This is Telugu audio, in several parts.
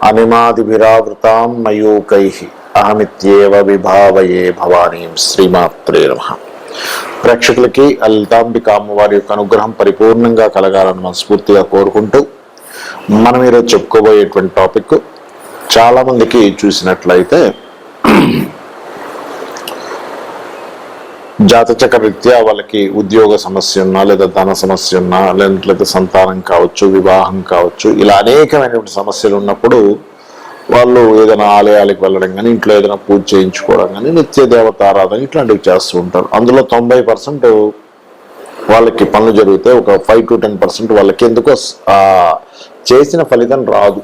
అనిమాదిభిరావృతాం మయూకై అహమిత్యేవ విభావయే భవానీం శ్రీమాత్రే నమ. ప్రేక్షకులకి లలితాంబిక అమ్మవారి యొక్క అనుగ్రహం పరిపూర్ణంగా కలగాలని మనస్ఫూర్తిగా కోరుకుంటూ మనం ఈరోజు చెప్పుకోబోయేటువంటి టాపిక్ చాలామందికి చూసినట్లయితే జాతచక రీత్యా వాళ్ళకి ఉద్యోగ సమస్య ఉన్నా లేదా ధన సమస్య ఉన్నా లేదంటే సంతానం కావచ్చు వివాహం కావచ్చు ఇలా అనేకమైనటువంటి సమస్యలు ఉన్నప్పుడు వాళ్ళు ఏదైనా ఆలయాలకు వెళ్ళడం కానీ ఇంట్లో ఏదైనా పూజ చేయించుకోవడం కానీ నిత్య దేవత ఆరాధన ఇట్లాంటివి చేస్తూ ఉంటారు. అందులో తొంభై పర్సెంట్ వాళ్ళకి పనులు జరిగితే ఒక ఫైవ్ టు టెన్ పర్సెంట్ వాళ్ళకి ఎందుకో చేసిన ఫలితం రాదు.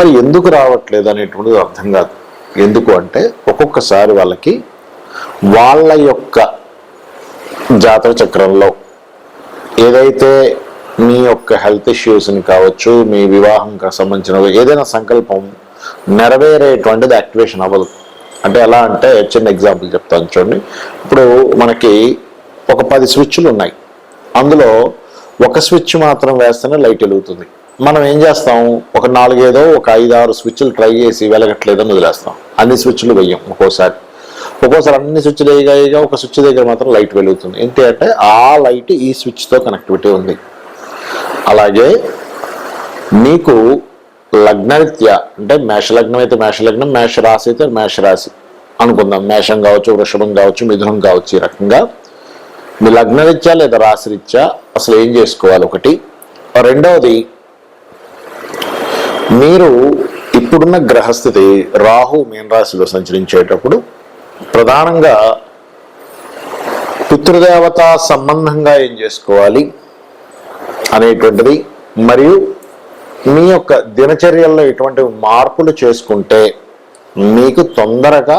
మరి ఎందుకు రావట్లేదు అనేటువంటిది అర్థం కాదు. ఎందుకు అంటే ఒక్కొక్కసారి వాళ్ళకి వాళ్ళ యొక్క జాతక చక్రంలో ఏదైతే మీ యొక్క హెల్త్ ఇష్యూస్ని కావచ్చు మీ వివాహంకి సంబంధించిన ఏదైనా సంకల్పం నెరవేరేటువంటిది యాక్టివేషన్ అవ్వదు. అంటే ఎలా అంటే చిన్న ఎగ్జాంపుల్ చెప్తాను చూడండి. ఇప్పుడు మనకి ఒక పది స్విచ్లు ఉన్నాయి. అందులో ఒక స్విచ్ మాత్రం వేస్తేనే లైట్ వెలుగుతుంది. మనం ఏం చేస్తాం? ఒక నాలుగేదో ఒక ఐదు ఆరు స్విచ్లు ట్రై చేసి వెలగట్లేదని వదిలేస్తాం. అన్ని స్విచ్లు వెయ్యం ఒక్కోసారి. ఒక్కోసారి అన్ని స్విచ్ దగ్గర ఒక స్విచ్ దగ్గర మాత్రం లైట్ వెలుగుతుంది. ఏంటి అంటే ఆ లైట్ ఈ స్విచ్తో కనెక్టివిటీ ఉంది. అలాగే మీకు లగ్నరీత్యా అంటే మేష లగ్నం అయితే మేష లగ్నం మేష రాశి అయితే మేష రాశి అనుకుందాం. మేషం కావచ్చు వృషభం కావచ్చు మిథునం కావచ్చు ఈ రకంగా. మీ లగ్నరీత్యా లేదా రాశిరీత్యా అసలు ఏం చేసుకోవాలి? ఒకటి. రెండవది మీరు ఇప్పుడున్న గ్రహస్థితి రాహు మీన రాశిలో సంచరించేటప్పుడు ప్రధానంగా పితృదేవత సంబంధంగా ఏం చేసుకోవాలి అనేటువంటిది మరియు మీ యొక్క దినచర్యల్లో ఎటువంటి మార్పులు చేసుకుంటే మీకు తొందరగా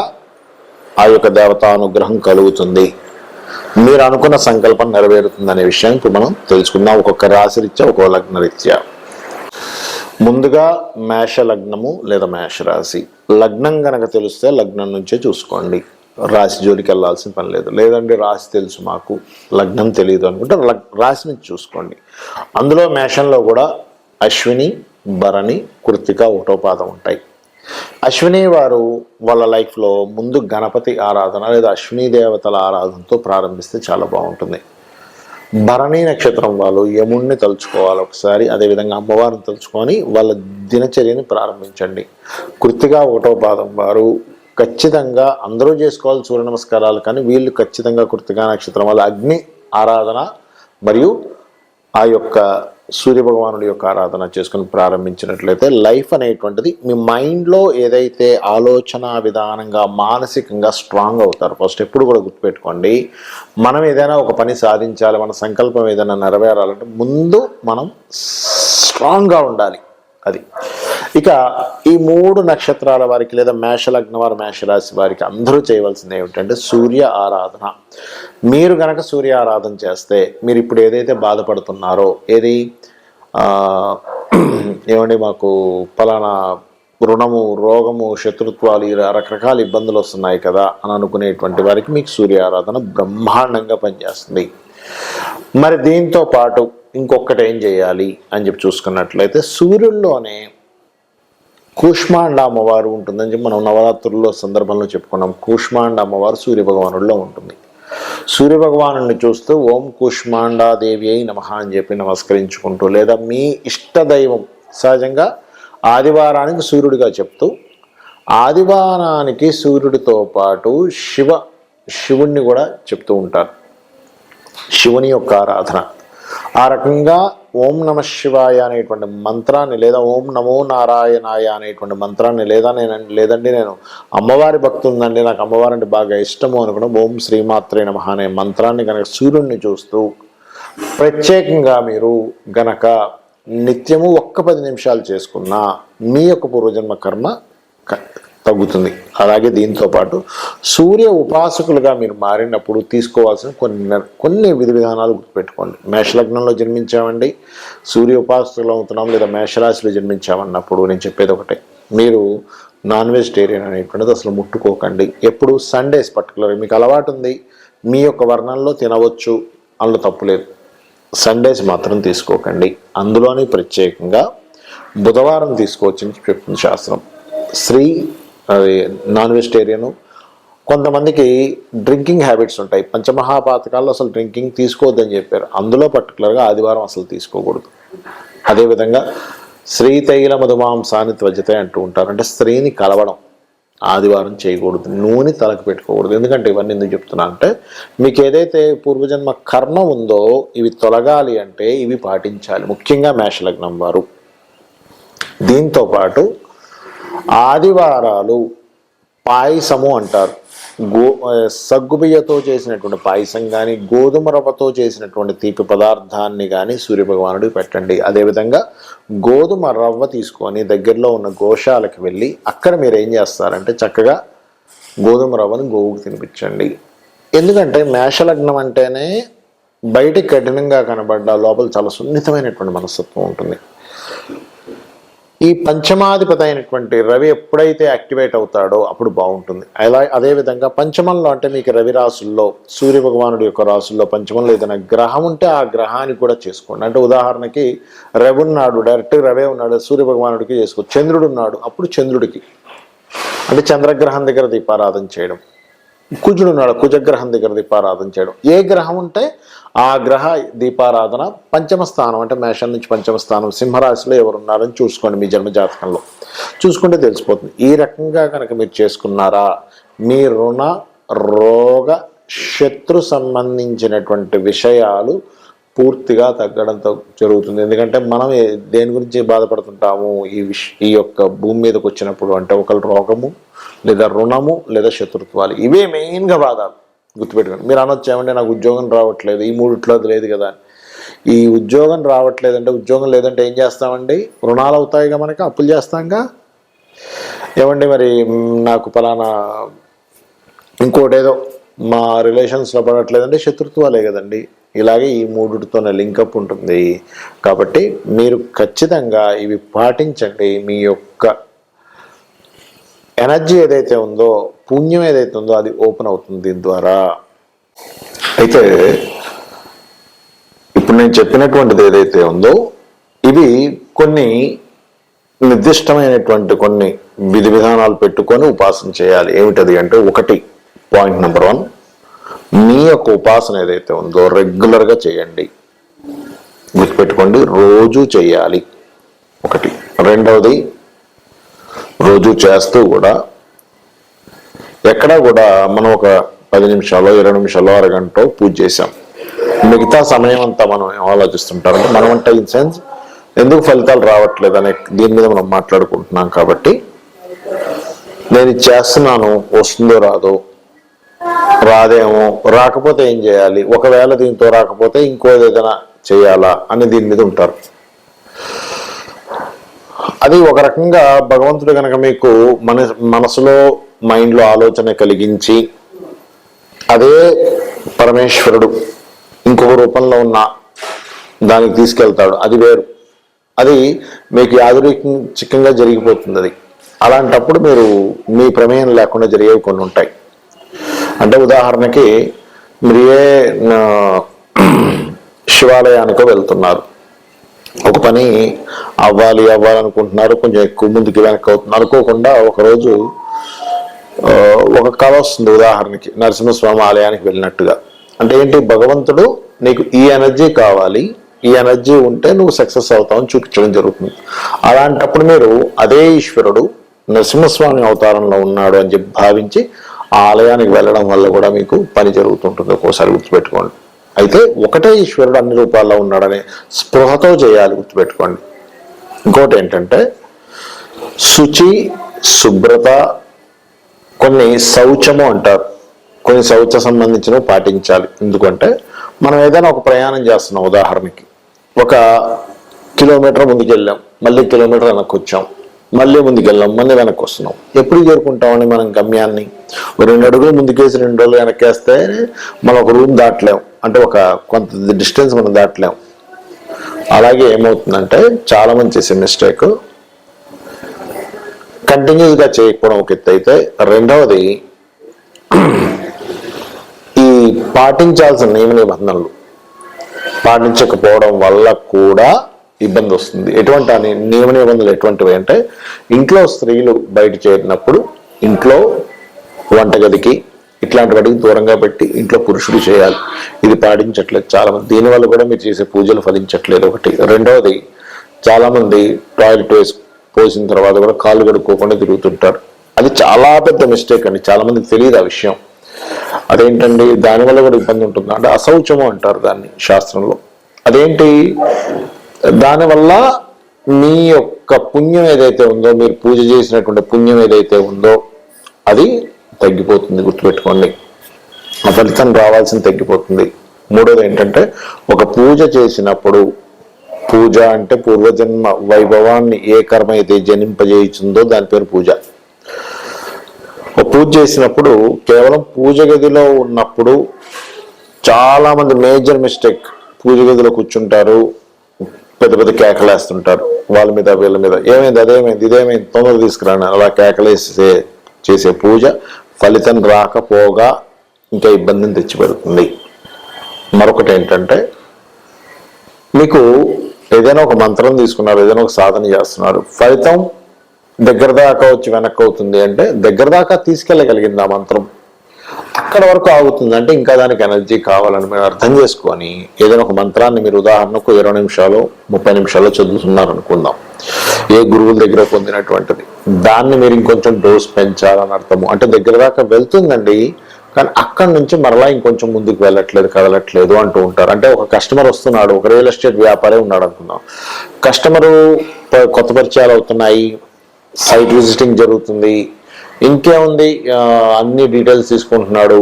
ఆ యొక్క దేవతానుగ్రహం కలుగుతుంది. మీరు అనుకున్న సంకల్పం నెరవేరుతుంది అనే విషయం ఇప్పుడు మనం తెలుసుకుందాం. ఒక్కొక్క రాశిరీత్యా ఒక్కొక్క లగ్నరీత్యా ముందుగా మేష లగ్నము లేదా మేష రాశి. లగ్నం గనక తెలిస్తే లగ్నం నుంచే చూసుకోండి. రాశి జోలికి వెళ్ళాల్సిన పని లేదు. లేదంటే రాశి తెలుసు మాకు. లగ్నం తెలియదు అనుకుంటే లగ్- రాశి నుంచి చూసుకోండి. అందులో మేషంలో కూడా అశ్విని భరణి కృతిక ఒకటో పాదం ఉంటాయి. అశ్విని వారు వాళ్ళ లైఫ్లో ముందు గణపతి ఆరాధన లేదా అశ్విని దేవతల ఆరాధనతో ప్రారంభిస్తే చాలా బాగుంటుంది. భరణి నక్షత్రం వాళ్ళు యముణ్ణి తలుచుకోవాలి ఒకసారి అదేవిధంగా అమ్మవారిని తలుచుకొని వాళ్ళ దినచర్యని ప్రారంభించండి. కృతిగా ఒకటో పాదం వారు ఖచ్చితంగా అందరూ చేసుకోవాలి సూర్య నమస్కారాలు కానీ వీళ్ళు ఖచ్చితంగా కృతిగా నక్షత్రం వాళ్ళ అగ్ని ఆరాధన మరియు ఆ యొక్క సూర్య భగవానుడి యొక్క ఆరాధన చేసుకుని ప్రారంభించినట్లయితే లైఫ్ అనేటువంటిది మీ మైండ్లో ఏదైతే ఆలోచన విధానంగా మానసికంగా స్ట్రాంగ్ అవుతారు ఫస్ట్ ఎప్పుడు కూడా గుర్తుపెట్టుకోండి. మనం ఏదైనా ఒక పని సాధించాలి మన సంకల్పం ఏదైనా నెరవేరాలంటే ముందు మనం స్ట్రాంగ్గా ఉండాలి. అది. ఇక ఈ మూడు నక్షత్రాల వారికి లేదా మేషలగ్న వారు మేషరాశి వారికి అందరూ చేయవలసింది ఏమిటంటే సూర్య ఆరాధన. మీరు గనక సూర్య ఆరాధన చేస్తే మీరు ఇప్పుడు ఏదైతే బాధపడుతున్నారో ఏది? ఏమండి మాకు ఫలానా రుణము రోగము శత్రుత్వాలు ఇలా రకరకాల ఇబ్బందులు వస్తున్నాయి కదా అని అనుకునేటువంటి వారికి మీకు సూర్య ఆరాధన బ్రహ్మాండంగా పనిచేస్తుంది. మరి దీంతో పాటు ఇంకొకటి ఏం చేయాలి అని చెప్పి చూసుకున్నట్లయితే సూర్యుల్లోనే కూష్మాండ అమ్మవారు ఉంటుందని చెప్పి మనం నవరాత్రుల్లో సందర్భంలో చెప్పుకున్నాం. కూష్మాండ అమ్మవారు సూర్యభగవానుల్లో ఉంటుంది. సూర్యభగవాను చూస్తూ ఓం కూష్మాండాదేవి అయి నమ అని చెప్పి నమస్కరించుకుంటూ లేదా మీ ఇష్ట దైవం సహజంగా ఆదివారానికి సూర్యుడిగా చెప్తూ ఆదివారానికి సూర్యుడితో పాటు శివ శివుణ్ణి కూడా చెప్తూ ఉంటారు. శివుని యొక్క ఆరాధన. ఆ రకంగా ఓం నమ శివాయ అనేటువంటి మంత్రాన్ని లేదా ఓం నమో నారాయణాయ అనేటువంటి మంత్రాన్ని లేదా నేను లేదండి నేను అమ్మవారి భక్తుందండి నాకు అమ్మవారి అంటే బాగా ఇష్టము అనుకున్న ఓం శ్రీమాత్రే నమ అనే మంత్రాన్ని కనుక సూర్యుడిని చూస్తూ ప్రత్యేకంగా మీరు గనక నిత్యము ఒక్క పది నిమిషాలు చేసుకున్నా మీ యొక్క పూర్వజన్మ కర్మ క- తగ్గుతుంది. అలాగే దీంతో పాటు సూర్య ఉపాసకులుగా మీరు మారినప్పుడు తీసుకోవాల్సిన కొన్ని కొన్ని విధి విధానాలు గుర్తుపెట్టుకోండి. మేషలగ్నంలో జన్మించామండి. సూర్య ఉపాసకులు అవుతున్నాం లేదా మేషరాశిలో జన్మించామన్నప్పుడు నేను చెప్పేది ఒకటే. మీరు నాన్ వెజిటేరియన్ అనేటువంటిది అసలు ముట్టుకోకండి. ఎప్పుడు సండేస్ పర్టికులర్ మీకు అలవాటు ఉంది మీ యొక్క వర్ణంలో తినవచ్చు. అందులో తప్పులేదు సండేస్ మాత్రం తీసుకోకండి. అందులోని ప్రత్యేకంగా బుధవారం తీసుకోవచ్చని చెప్తుంది శాస్త్రం. స్త్రీ అది నాన్ వెజిటేరియను కొంతమందికి డ్రింకింగ్ హ్యాబిట్స్ ఉంటాయి. పంచమహాపాతకాల్లో అసలు డ్రింకింగ్ తీసుకోవద్దని చెప్పారు. అందులో పర్టికులర్గా ఆదివారం అసలు తీసుకోకూడదు. అదేవిధంగా స్త్రీ తైల మధుమాంసాన్ని త్వజతే అంటూ ఉంటారు. అంటే స్త్రీని కలవడం ఆదివారం చేయకూడదు. నూనె తలకు పెట్టుకోకూడదు. ఎందుకంటే ఇవన్నీ ఎందుకు చెప్తున్నా అంటే మీకు ఏదైతే పూర్వజన్మ కర్మ ఉందో ఇవి తొలగాలి అంటే ఇవి పాటించాలి. ముఖ్యంగా మేషలగ్నం వారు. దీంతో పాటు ఆదివారాలు పాయసము అంటారు. గో సగ్గుబియ్యతో చేసినటువంటి పాయసం కానీ గోధుమ రవ్వతో చేసినటువంటి తీపి పదార్థాన్ని కానీ సూర్యభగవానుడికి పెట్టండి. అదేవిధంగా గోధుమ రవ్వ తీసుకొని దగ్గరలో ఉన్న గోశాలకు వెళ్ళి అక్కడ మీరు ఏం చేస్తారంటే చక్కగా గోధుమ రవ్వను గోవుకు తినిపించండి. ఎందుకంటే మేషలగ్నం అంటేనే బయటికి కఠినంగా కనబడ్డ లోపల చాలా సున్నితమైనటువంటి మనస్తత్వం ఉంటుంది. ఈ పంచమాధిపతి అయినటువంటి రవి ఎప్పుడైతే యాక్టివేట్ అవుతాడో అప్పుడు బాగుంటుంది. అలా అదేవిధంగా పంచమంలో అంటే మీకు రవి రాసుల్లో సూర్య భగవానుడి యొక్క రాసుల్లో పంచమంలో ఏదైనా గ్రహం ఉంటే ఆ గ్రహాన్ని కూడా చేసుకోండి. అంటే ఉదాహరణకి రవి ఉన్నాడు డైరెక్ట్ రవే ఉన్నాడు సూర్య భగవానుడికి చేసుకో చంద్రుడు ఉన్నాడు అప్పుడు చంద్రుడికి. అంటే చంద్రగ్రహం దగ్గర దీపారాధన చేయడం. కుజుడు ఉన్నాడు కుజగ్రహం దగ్గర దీపారాధన చేయడం. ఏ గ్రహం ఉంటే ఆ గ్రహ దీపారాధన పంచమ స్థానం అంటే మేషం నుంచి పంచమ స్థానం సింహరాశిలో ఎవరు ఉన్నారని చూసుకోండి మీ జన్మ జాతకంలో. చూసుకుంటే తెలిసిపోతుంది. ఈ రకంగా కనుక మీరు చేసుకున్నారా మీ రుణ రోగ శత్రు సంబంధించినటువంటి విషయాలు పూర్తిగా తగ్గడంతో జరుగుతుంది. ఎందుకంటే మనం దేని గురించి బాధపడుతుంటాము? ఈ విష ఈ యొక్క భూమి మీదకి వచ్చినప్పుడు అంటే ఒకళ్ళు రోగము లేదా రుణము లేదా శత్రుత్వాలు. ఇవే మెయిన్గా బాధాలు. గుర్తుపెట్టుకోండి. మీరు అనొచ్చు ఏమంటే నాకు ఉద్యోగం రావట్లేదు ఈ మూడిట్లో లేదు కదా అని. ఈ ఉద్యోగం రావట్లేదంటే ఉద్యోగం లేదంటే ఏం చేస్తామండి? రుణాలు అవుతాయిగా మనకి అప్పులు చేస్తాంగా? ఏమండి మరి నాకు పలానా ఇంకోటి ఏదో మా రిలేషన్స్లో పడట్లేదంటే శత్రుత్వాలే కదండి. ఇలాగే ఈ మూడుతోనే లింకప్ ఉంటుంది. కాబట్టి మీరు ఖచ్చితంగా ఇవి పాటించండి మీ యొక్క ఎనర్జీ ఏదైతే ఉందో పుణ్యం ఏదైతే ఉందో అది ఓపెన్ అవుతుంది దీని ద్వారా. అయితే ఇప్పుడు నేను చెప్పినటువంటిది ఏదైతే ఉందో ఇవి కొన్ని నిర్దిష్టమైనటువంటి కొన్ని విధి విధానాలు పెట్టుకొని ఉపాసన చేయాలి. ఏమిటది అంటే ఒకటి పాయింట్ నెంబర్ వన్ మీ యొక్క ఉపాసన ఏదైతే ఉందో రెగ్యులర్గా చేయండి. గుర్తుపెట్టుకోండి రోజు చేయాలి. ఒకటి. రెండవది రోజు చేస్తూ కూడా ఎక్కడా కూడా మనం ఒక పది నిమిషాలు ఇరవై నిమిషాలు అరగంట పూజ చేసాం మిగతా సమయం అంతా మనం ఏం మనం అంటే ఇన్ సెన్స్ ఎందుకు ఫలితాలు రావట్లేదు అనే దీని మీద మనం మాట్లాడుకుంటున్నాం కాబట్టి నేను చేస్తున్నాను వస్తుందో రాదో రాదేమో రాకపోతే ఏం చేయాలి? ఒకవేళ దీంతో రాకపోతే ఇంకో ఏదైనా చేయాలా? అని దీని మీద ఉంటారు. అది ఒక రకంగా భగవంతుడు కనుక మీకు మన మనసులో మైండ్లో ఆలోచన కలిగించి అదే పరమేశ్వరుడు ఇంకొక రూపంలో ఉన్న దానికి తీసుకెళ్తాడు. అది వేరు. అది మీకు యాదృచ్ఛికంగా జరిగిపోతుంది అది. అలాంటప్పుడు మీరు మీ ప్రమేయం లేకుండా జరిగేవి కొన్ని ఉంటాయి. అంటే ఉదాహరణకి మీరు ఏ శివాలయానికో వెళ్తున్నారు. ఒక పని అవ్వాలి అవ్వాలనుకుంటున్నారు కొంచెం ఎక్కువ ముందుకు వెనక్కి అవుతున్నారు. అనుకోకుండా ఒకరోజు ఒక కళ వస్తుంది ఉదాహరణకి నరసింహస్వామి ఆలయానికి వెళ్ళినట్టుగా. అంటే ఏంటి? భగవంతుడు నీకు ఈ ఎనర్జీ కావాలి ఈ ఎనర్జీ ఉంటే నువ్వు సక్సెస్ అవుతావని చూపించడం జరుగుతుంది. అలాంటప్పుడు మీరు అదే ఈశ్వరుడు నరసింహస్వామి అవతారంలో ఉన్నాడు అని చెప్పి భావించి ఆ ఆలయానికి వెళ్ళడం వల్ల కూడా మీకు పని జరుగుతుంటుంది. ఒక్కోసారి గుర్తుపెట్టుకోండి. అయితే ఒకటే ఈశ్వరుడు అన్ని రూపాల్లో ఉన్నాడనే స్పృహతో చేయాలి గుర్తుపెట్టుకోండి. ఇంకోటి ఏంటంటే శుచి శుభ్రత కొన్ని శౌచము అంటారు. కొన్ని శౌచ సంబంధించినవి పాటించాలి. ఎందుకంటే మనం ఏదైనా ఒక ప్రయాణం చేస్తున్నాం ఉదాహరణకి. ఒక కిలోమీటర్ ముందుకెళ్ళాం మళ్ళీ కిలోమీటర్ వెనక్కి వచ్చాం మళ్ళీ ముందుకెళ్ళాం మళ్ళీ వెనక్కి వస్తున్నాం ఎప్పుడు చేరుకుంటామని మనం గమ్యాన్ని? రెండు అడుగులు ముందుకేసి రెండు రోజులు వెనక్కేస్తే మనం ఒక రూమ్ దాటలేం. అంటే ఒక కొంత డిస్టెన్స్ మనం దాటలేం. అలాగే ఏమవుతుందంటే చాలా మంది చేసే మిస్టేక్ కంటిన్యూస్గా చేయకపోవడం ఒక ఎత్తు అయితే రెండవది ఈ పాటించాల్సిన నియమ నిబంధనలు పాటించకపోవడం వల్ల కూడా ఇబ్బంది వస్తుంది. ఎటువంటి ఆ నియమ నిబంధనలు ఎటువంటివి అంటే ఇంట్లో స్త్రీలు బయట చేరినప్పుడు ఇంట్లో వంటగదికి ఇట్లాంటి వాటికి దూరంగా పెట్టి ఇంట్లో పురుషుడు చేయాలి. ఇది పాటించట్లేదు. చాలా మంది దీనివల్ల కూడా మీరు చేసే పూజలు ఫలించట్లేదు. ఒకటి. రెండవది చాలా మంది టాయిలెట్ వేసి పోసిన తర్వాత కూడా కాళ్ళు కడుక్కోకుండా తిరుగుతుంటారు. అది చాలా పెద్ద మిస్టేక్ అండి. చాలా మందికి తెలియదు ఆ విషయం. అదేంటండి? దానివల్ల కూడా ఇబ్బంది ఉంటుంది? అంటే అశౌచము అంటారు దాన్ని శాస్త్రంలో. అదేంటి? దానివల్ల మీ యొక్క పుణ్యం ఏదైతే ఉందో మీరు పూజ చేసినటువంటి పుణ్యం ఏదైతే ఉందో అది తగ్గిపోతుంది గుర్తుపెట్టుకోండి. ఆ ఫలితం రావాల్సిన తగ్గిపోతుంది. మూడోది ఏంటంటే ఒక పూజ చేసినప్పుడు పూజ అంటే పూర్వజన్మ వైభవాన్ని ఏ కర్మ అయితే జనింపజేయించిందో దాని పేరు పూజ. ఒక పూజ చేసినప్పుడు కేవలం పూజ గదిలో ఉన్నప్పుడు చాలా మంది మేజర్ మిస్టేక్ పూజ గదిలో కూర్చుంటారు పెద్ద పెద్ద కేకలేస్తుంటారు వాళ్ళ మీద వీళ్ళ మీద. ఏమైంది అదేమైంది ఇదేమైంది తొందరగా తీసుకురాను అలా కేకలేసే చేసే పూజ ఫలితం రాకపోగా ఇంకా ఇబ్బందిని తెచ్చిపెడుతుంది. మరొకటి ఏంటంటే మీకు ఏదైనా ఒక మంత్రం తీసుకున్నారు ఏదైనా ఒక సాధన చేస్తున్నారు ఫలితం దగ్గర దాకా వచ్చి వెనక్కి అవుతుంది అంటే దగ్గర దాకా తీసుకెళ్ళగలిగింది ఆ మంత్రం. అక్కడ వరకు ఆగుతుంది అంటే ఇంకా దానికి ఎనర్జీ కావాలని మీరు అర్థం చేసుకొని ఏదైనా ఒక మంత్రాన్ని మీరు ఉదాహరణకు ఇరవై నిమిషాలు ముప్పై నిమిషాలు చదువుతున్నారు అనుకుందాం ఏ గురువుల దగ్గర పొందినటువంటిది. దాన్ని మీరు ఇంకొంచెం డోస్ పెంచాలని అర్థము. అంటే దగ్గర దాకా వెళ్తుందండి కానీ అక్కడి నుంచి మరలా ఇంకొంచెం ముందుకు వెళ్ళట్లేదు కదలట్లేదు అంటూ ఉంటారు. అంటే ఒక కస్టమర్ వస్తున్నాడు ఒక రియల్ ఎస్టేట్ వ్యాపారే ఉన్నాడు అనుకుందాం. కస్టమరు కొత్త పరిచయాలు అవుతున్నాయి సైట్ విజిటింగ్ జరుగుతుంది. ఇంకేముంది? అన్ని డీటెయిల్స్ తీసుకుంటున్నాడు.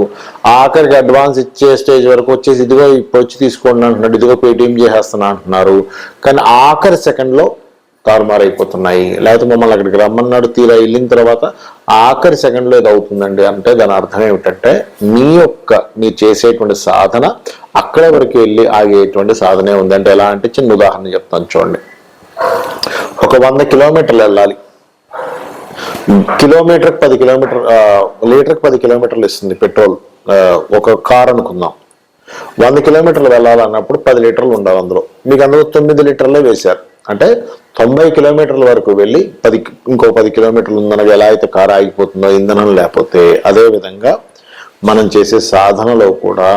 ఆఖరికి అడ్వాన్స్ ఇచ్చే స్టేజ్ వరకు వచ్చేసి ఇదిగో ఇప్పుడు వచ్చి తీసుకోండి అంటున్నాడు ఇదిగో పేటిఎం చేసేస్తున్నా అంటున్నారు. కానీ ఆఖరి సెకండ్లో తారుమారు అయిపోతున్నాయి లేకపోతే మమ్మల్ని అక్కడికి రమ్మన్నాడు తీరా వెళ్ళిన తర్వాత ఆఖరి సెకండ్లో ఇది అవుతుందండి. అంటే దాని అర్థం ఏమిటంటే మీ యొక్క మీరు చేసేటువంటి సాధన అక్కడ వరకు వెళ్ళి ఆగేటువంటి సాధనే ఉంది. అంటే ఎలా అంటే చిన్న ఉదాహరణ చెప్తాను చూడండి. ఒక వంద కిలోమీటర్లు వెళ్ళాలి. కిలోమీటర్ పది కిలోమీటర్ లీటర్కి పది కిలోమీటర్లు ఇస్తుంది పెట్రోల్. ఒక కార్ అనుకుందాం. వంద కిలోమీటర్లు వెళ్ళాలన్నప్పుడు పది లీటర్లు ఉండాలి అందులో. మీకు అందులో తొమ్మిది లీటర్లే వేశారు. అంటే తొంభై కిలోమీటర్ల వరకు వెళ్ళి పది ఇంకో పది కిలోమీటర్లు ఉందనగా ఎలా అయితే కారు ఆగిపోతుందో ఇంధనం లేకపోతే అదేవిధంగా మనం చేసే సాధనలో కూడా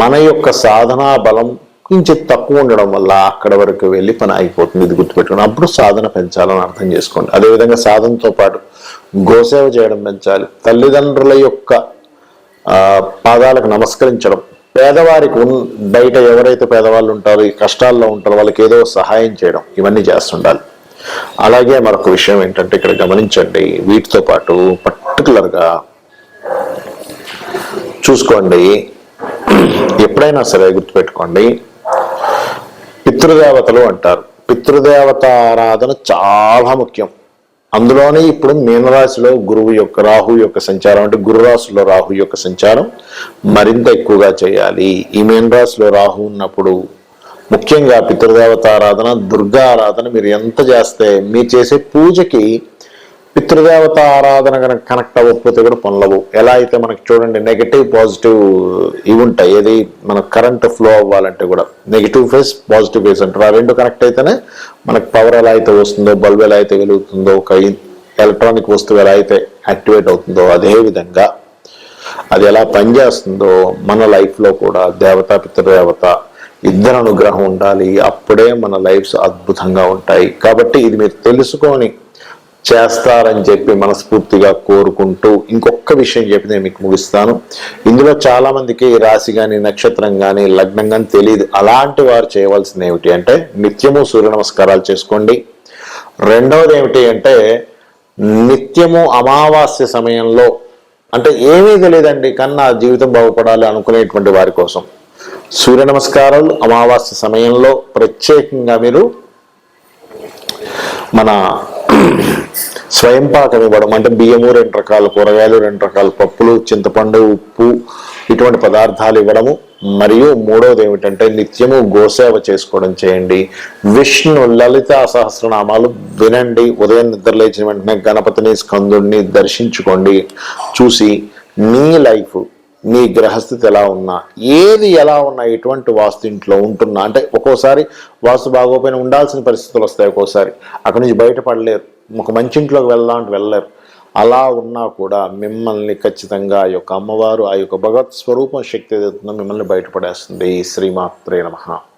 మన యొక్క సాధనా బలం కొంచెం తక్కువ ఉండడం వల్ల అక్కడ వరకు వెళ్ళి పని ఆగిపోతుంది. ఇది గుర్తుపెట్టుకుని అప్పుడు సాధన పెంచాలని అర్థం చేసుకోండి. అదేవిధంగా సాధనతో పాటు గోసేవ చేయడం పెంచాలి. తల్లిదండ్రుల యొక్క పాదాలకు నమస్కరించడం పేదవారికి ఉన్ బయట ఎవరైతే పేదవాళ్ళు ఉంటారో ఈ కష్టాల్లో ఉంటారో వాళ్ళకి ఏదో సహాయం చేయడం ఇవన్నీ చేస్తుండాలి. అలాగే మరొక విషయం ఏంటంటే ఇక్కడ గమనించండి వీటితో పాటు పర్టికులర్గా చూసుకోండి. ఎప్పుడైనా సరే గుర్తుపెట్టుకోండి పితృదేవతలు అంటారు. పితృదేవత ఆరాధన చాలా ముఖ్యం. అందులోనే ఇప్పుడు మీనరాశిలో గురువు యొక్క రాహు యొక్క సంచారం అంటే గురురాశిలో రాహు యొక్క సంచారం మరింత ఎక్కువగా చేయాలి. ఈ మీనరాశిలో రాహు ఉన్నప్పుడు ముఖ్యంగా పితృదేవత ఆరాధన దుర్గా ఆరాధన మీరు ఎంత చేస్తే మీరు చేసే పూజకి పితృదేవత ఆరాధన కనుక కనెక్ట్ అవ్వకపోతే కూడా పనులవు ఎలా అయితే మనకి చూడండి నెగటివ్ పాజిటివ్ ఇవి ఉంటాయి. ఏది మన కరెంట్ ఫ్లో అవ్వాలంటే కూడా నెగిటివ్ ఫేస్ పాజిటివ్ ఫేస్ అంటారు. ఆ రెండు కనెక్ట్ అయితేనే మనకు పవర్ ఎలా అయితే వస్తుందో బల్బ్ ఎలా అయితే వెలుగుతుందో ఒక ఎలక్ట్రానిక్ వస్తువు ఎలా అయితే యాక్టివేట్ అవుతుందో అదేవిధంగా అది ఎలా పనిచేస్తుందో మన లైఫ్లో కూడా దేవత పితృదేవత ఇద్దరు అనుగ్రహం ఉండాలి. అప్పుడే మన లైఫ్స్ అద్భుతంగా ఉంటాయి. కాబట్టి ఇది మీరు తెలుసుకొని చేస్తారని చెప్పి మనస్ఫూర్తిగా కోరుకుంటూ ఇంకొక విషయం చెప్పి నేను మీకు ముగిస్తాను. ఇందులో చాలా మందికి రాశి కానీ నక్షత్రం కానీ లగ్నం కానీ తెలియదు అలాంటి వారు చేయవలసింది ఏమిటి అంటే నిత్యము సూర్య నమస్కారాలు చేసుకోండి. రెండవది ఏమిటి అంటే నిత్యము అమావాస్య సమయంలో అంటే ఏమీ తెలియదండి. కన్నా జీవితం బాగుపడాలి అనుకునేటువంటి వారి కోసం. సూర్య నమస్కారాలు అమావాస్య సమయంలో ప్రత్యేకంగా మీరు మన స్వయం పాకం ఇవ్వడం అంటే బియ్యము రెండు రకాల కూరగాయలు రెండు రకాల పప్పులు చింతపండు ఉప్పు ఇటువంటి పదార్థాలు ఇవ్వడము. మరియు మూడవది ఏమిటంటే నిత్యము గోసేవ చేసుకోవడం చేయండి. విష్ణు లలిత సహస్రనామాలు వినండి. ఉదయం నిద్ర లేచిన వెంటనే గణపతిని స్కందుడిని దర్శించుకోండి. చూసి మీ లైఫ్ మీ గ్రహస్థితి ఎలా ఉన్నా ఏది ఎలా ఉన్నా ఎటువంటి వాస్తు ఇంట్లో ఉంటున్నా అంటే ఒక్కోసారి వాస్తు బాగోపోయిన ఉండాల్సిన పరిస్థితులు వస్తాయి ఒక్కోసారి. అక్కడి నుంచి బయటపడలేరు. ఒక మంచి ఇంట్లోకి వెళ్దామంటే వెళ్ళలేరు. అలా ఉన్నా కూడా మిమ్మల్ని ఖచ్చితంగా ఆ యొక్క అమ్మవారు ఆ యొక్క భగవత్ స్వరూపం శక్తి ఏదైతుందో మిమ్మల్ని బయటపడేస్తుంది. శ్రీమాత్రే నమః.